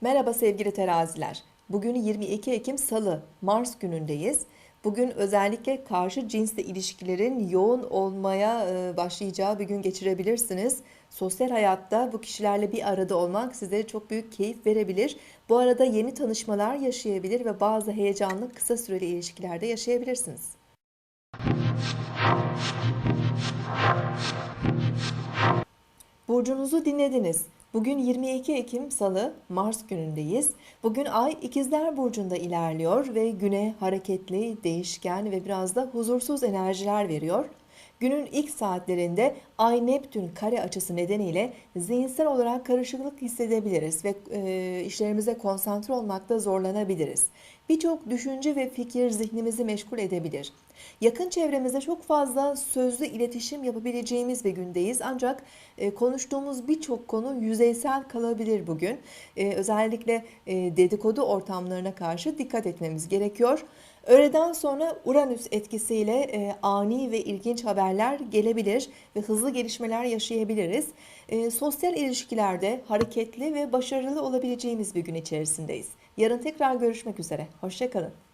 Merhaba sevgili teraziler. Bugün 22 Ekim Salı, Mars günündeyiz. Bugün özellikle karşı cinsle ilişkilerin yoğun olmaya e, başlayacağı bir gün geçirebilirsiniz. Sosyal hayatta bu kişilerle bir arada olmak size çok büyük keyif verebilir. Bu arada yeni tanışmalar yaşayabilir ve bazı heyecanlı kısa süreli ilişkilerde yaşayabilirsiniz. Burcunuzu dinlediniz. Bugün 22 Ekim Salı, Mars günündeyiz. Bugün Ay İkizler Burcu'nda ilerliyor ve güne hareketli, değişken ve biraz da huzursuz enerjiler veriyor. Günün ilk saatlerinde Ay Neptün kare açısı nedeniyle zihinsel olarak karışıklık hissedebiliriz ve e, işlerimize konsantre olmakta zorlanabiliriz. Birçok düşünce ve fikir zihnimizi meşgul edebilir. Yakın çevremizde çok fazla sözlü iletişim yapabileceğimiz bir gündeyiz. Ancak e, konuştuğumuz birçok konu yüzeysel kalabilir bugün. E, özellikle e, dedikodu ortamlarına karşı dikkat etmemiz gerekiyor. Öğleden sonra Uranüs etkisiyle e, ani ve ilginç haberler gelebilir ve hızlı gelişmeler yaşayabiliriz. E, sosyal ilişkilerde hareketli ve başarılı olabileceğimiz bir gün içerisindeyiz. Yarın tekrar görüşmek üzere. Hoşçakalın.